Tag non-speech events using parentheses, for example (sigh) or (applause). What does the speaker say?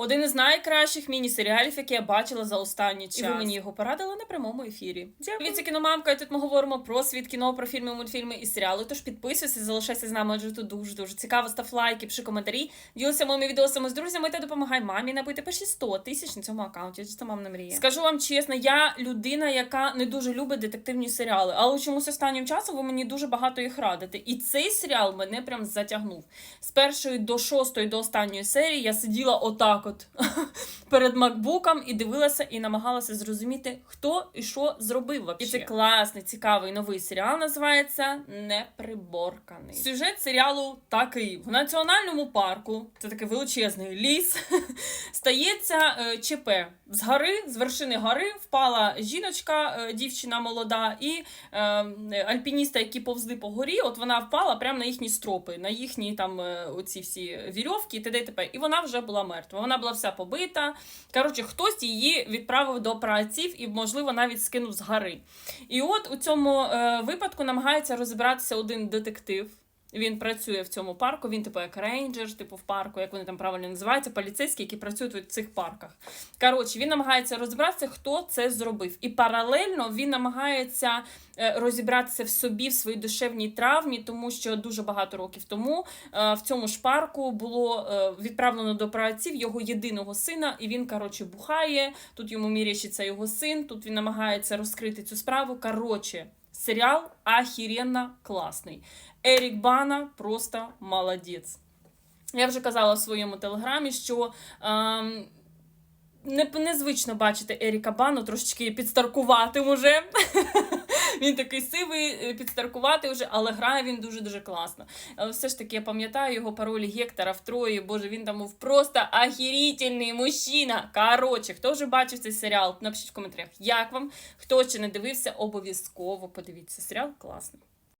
Один із найкращих міні-серіалів, які я бачила за останній час. І ви мені його порадили на прямому ефірі. Дякую. Це кіномамка, і тут ми говоримо про світ кіно, про фільми, мультфільми і серіали. Тож підписуйся, залишайся з нами, адже тут дуже дуже цікаво. Став лайки, пиши коментарі, ділися моїми відосами з друзями та допомагай мамі набити перші 100 тисяч на цьому аккаунті. Це мамна мрія. Скажу вам чесно, я людина, яка не дуже любить детективні серіали, але чомусь останнім часом ви мені дуже багато їх радите. І цей серіал мене прям затягнув. З першої до шостої до останньої серії я сиділа отак, от (laughs) перед макбуком і дивилася і намагалася зрозуміти, хто і що зробив вообще. І це класний, цікавий новий серіал. Називається Неприборканий. Сюжет серіалу такий: в національному парку, це такий величезний ліс, (laughs) стається е, ЧП. З гори, з вершини гори впала жіночка, е, дівчина молода, і е, альпініста, які повзли по горі, от вона впала прямо на їхні стропи, на їхні там е, оці всі вірьовки і т.д. і т.п. І вона вже була мертва. Вона була вся побита. Коротше, хтось її відправив до праотців і, можливо, навіть скинув з гори. І от у цьому е, випадку намагається розібратися один детектив. Він працює в цьому парку, він типу як рейнджер, типу в парку, як вони там правильно називаються, поліцейські, які працюють у цих парках. Коротше, він намагається розібратися, хто це зробив. І паралельно він намагається е, розібратися в собі, в своїй душевній травмі, тому що дуже багато років тому е, в цьому ж парку було е, відправлено до праотців його єдиного сина, і він, коротше, бухає. Тут йому мірящиться його син, тут він намагається розкрити цю справу. Коротше, серіал охеренно класний. Ерік Бана просто молодець. Я вже казала в своєму телеграмі, що ем, не, незвично бачити Еріка Бану трошечки підстаркуватим уже. (laughs) Він такий сивий, е, підстаркуватий вже, але грає він дуже-дуже класно. Але все ж таки я пам'ятаю його паролі Гектора в Трої. Боже, він там був просто ахірітельний мужчина. Коротше, хто вже бачив цей серіал, напишіть в коментарях, як вам. Хто ще не дивився, обов'язково подивіться. Серіал класний.